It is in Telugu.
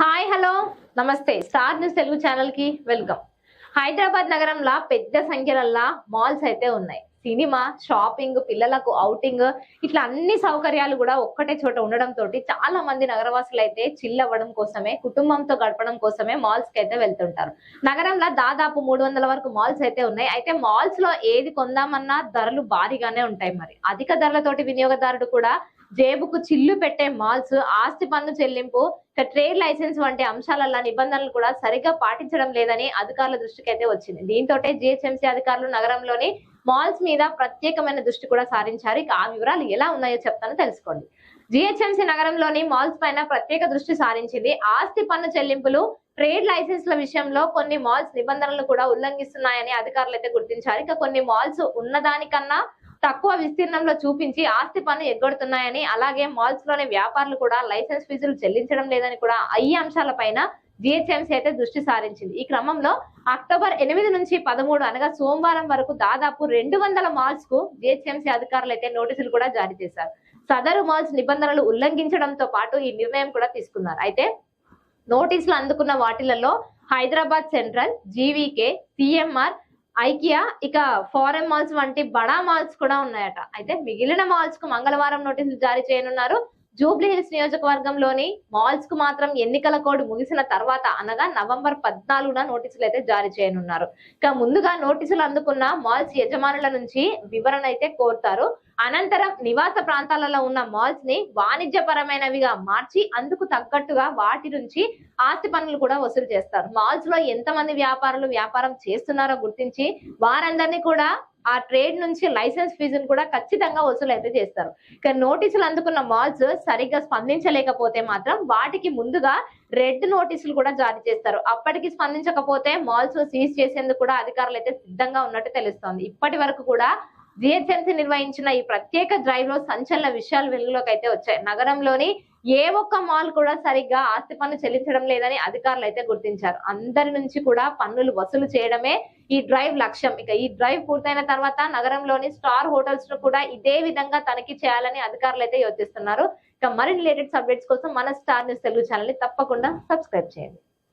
Hi hello. నమస్తే. స్టార్ న్యూస్ తెలుగు ఛానల్కి వెల్కమ్. హైదరాబాద్ నగరంలో పెద్ద సంఖ్యలల్లా మాల్స్ అయితే ఉన్నాయి. సినిమా షాపింగ్ పిల్లలకు ఔటింగ్ ఇట్లా అన్ని సౌకర్యాలు కూడా ఒక్కటే చోట ఉండడంతో తోటి చాలా మంది నగరవాసులు అయితే చిల్లవ్వడం కోసమే కుటుంబంతో గడపడం కోసమే మాల్స్కి అయితే వెళ్తుంటారు. నగరంలో దాదాపు మూడు వందల వరకు మాల్స్ అయితే ఉన్నాయి. అయితే మాల్స్లో ఏది కొందామన్నా ధరలు భారీగానే ఉంటాయి మరి. అధిక ధరలతోటి వినియోగదారుడు కూడా జేబుకు చిల్లు పెట్టే మాల్స్ ఆస్తి పన్ను చెల్లింపు ట్రేడ్ లైసెన్స్ వంటి అంశాలల్ల నిబంధనలు కూడా సరిగ్గా పాటించడం లేదని అధికారుల దృష్టికి అయితే వచ్చింది. దీంతో జిహెచ్ఎంసీ అధికారులు నగరంలోని మాల్స్ మీద ప్రత్యేకమైన దృష్టి కూడా సారించారు. ఇక ఆ వివరాలు ఎలా ఉన్నాయో చెప్తాను తెలుసుకోండి. జిహెచ్ఎంసీ నగరంలోని మాల్స్ పైన ప్రత్యేక దృష్టి సారించింది. ఆస్తి పన్ను చెల్లింపులు ట్రేడ్ లైసెన్స్ల విషయంలో కొన్ని మాల్స్ నిబంధనలు కూడా ఉల్లంఘిస్తున్నాయని అధికారులు అయితే గుర్తించారు. ఇక కొన్ని మాల్స్ ఉన్నదానికన్నా తక్కువ విస్తీర్ణంలో చూపించి ఆస్తి పన్ను ఎగ్గొడుతున్నాయని అలాగే మాల్స్లోని వ్యాపారులు కూడా లైసెన్స్ ఫీజులు చెల్లించడం లేదని కూడా ఈ అంశాలపైన జిహెచ్ఎంసీ అయితే దృష్టి సారించింది. ఈ క్రమంలో అక్టోబర్ ఎనిమిది నుంచి పదమూడు అనగా సోమవారం వరకు దాదాపు రెండు వందల మాల్స్కు జిహెచ్ఎంసీ అధికారులు అయితే నోటీసులు కూడా జారీ చేశారు. సదరు మాల్స్ నిబంధనలు ఉల్లంఘించడంతో పాటు ఈ నిర్ణయం కూడా తీసుకున్నారు. అయితే నోటీసులు అందుకున్న వాటిలలో Hyderabad central GVK CMR IKEA ఇక ఫారెన్ మాల్స్ వంటి బడా మాల్స్ కూడా ఉన్నాయట. అయితే మిగిలిన మాల్స్కు మంగళవారం నోటీసులు జారీ చేయనున్నారు. జూబ్లీహిల్స్ నియోజకవర్గంలోని మాల్స్కు మాత్రం ఎన్నికల కోడ్ ముగిసిన తర్వాత అనగా నవంబర్ పద్నాలుగున నోటీసులు అయితే జారీ చేయనున్నారు. ఇక ముందుగా నోటీసులు అందుకున్న మాల్స్ యజమానుల నుంచి వివరణ అయితే కోరుతారు. అనంతరం నివాస ప్రాంతాలలో ఉన్న మాల్స్ని వాణిజ్యపరమైనవిగా మార్చి అందుకు తగ్గట్టుగా వాటి నుంచి ఆస్తి పనులు కూడా వసూలు చేస్తారు. మాల్స్లో ఎంతమంది వ్యాపారులు వ్యాపారం చేస్తున్నారో గుర్తించి వారందరినీ కూడా ఆ ట్రేడ్ నుంచి లైసెన్స్ ఫీజును కూడా ఖచ్చితంగా వసూలు అయితే చేస్తారు. ఇక నోటీసులు అందుకున్న మాల్స్ సరిగ్గా స్పందించలేకపోతే మాత్రం వాటికి ముందుగా రెడ్ నోటీసులు కూడా జారీ చేస్తారు. అప్పటికి స్పందించకపోతే మాల్స్ సీజ్ చేసేందుకు కూడా అధికారులు అయితే సిద్ధంగా ఉన్నట్టు తెలుస్తోంది. ఇప్పటి వరకు కూడా జిహెచ్ఎంసీ నిర్వహించిన ఈ ప్రత్యేక డ్రైవ్లో సంచలన విషయాలు వెలుగులోకి అయితే వచ్చాయి. నగరంలోని ఏ ఒక్క మాల్ కూడా సరిగ్గా ఆస్తి పన్ను చెల్లించడం లేదని అధికారులు అయితే గుర్తించారు. అందరి నుంచి కూడా పన్నులు వసూలు చేయడమే ఈ డ్రైవ్ లక్ష్యం. ఇక ఈ డ్రైవ్ పూర్తయిన తర్వాత నగరంలోని స్టార్ హోటల్స్ను కూడా ఇదే విధంగా తనిఖీ చేయాలని అధికారులు అయితే యోచిస్తున్నారు. ఇక మరిన్ని లేటెస్ట్ అప్డేట్స్ కోసం మన స్టార్ న్యూస్ తెలుగు ఛానల్ని తప్పకుండా సబ్స్క్రైబ్ చేయండి.